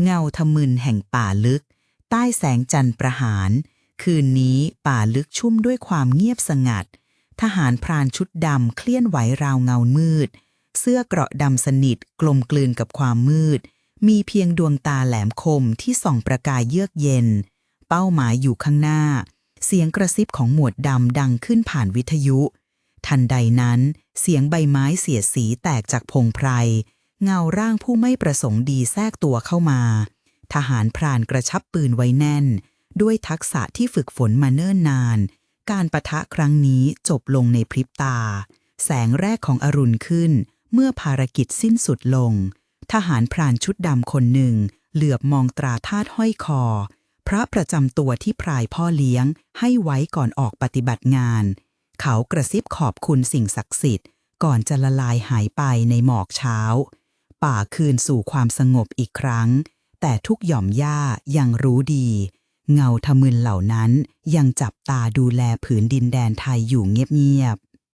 เงาทะมึนแห่งป่าลึก ใต้แสงจันทร์ประหาร คืนนี้ป่าลึกชุ่มด้วยความเงียบสงัด ทหารพรานชุดดำเคลื่อนไหวราวเงามืด เสื้อเกราะดำสนิทกลมกลืนกับความมืด มีเพียงดวงตาแหลมคมที่ส่องประกายเยือกเย็น เป้าหมายอยู่ข้างหน้า เสียงกระซิบของหมวดดำดังขึ้นผ่านวิทยุ ทันใดนั้น เสียงใบไม้เสียดสีแตกจากพงไพร เงาร่างผู้ไม่ประสงค์ดีแทรกตัวเข้ามา ทหารพรานกระชับปืนไว้แน่น ด้วยทักษะที่ฝึกฝนมาเนิ่นนาน การประทะครั้งนี้จบลงในพริบตา แสงแรกของอรุณขึ้น เมื่อภารกิจสิ้นสุดลง ทหารพรานชุดดำคนหนึ่ง เหลือบมองตราทาดห้อยคอ พระประจำตัวที่พรายพ่อเลี้ยง ให้ไว้ก่อนออกปฏิบัติงาน เขากระซิบขอบคุณสิ่งศักดิ์สิทธิ์ ก่อนจะละลายหายไปในหมอกเช้า ป่าคืนสู่ความสงบอีกครั้ง แต่ทุกหย่อมหญ้ายังรู้ดี เงาทะมึนเหล่านั้นยังจับตาดูแลผืนดินแดนไทยอยู่เงียบๆ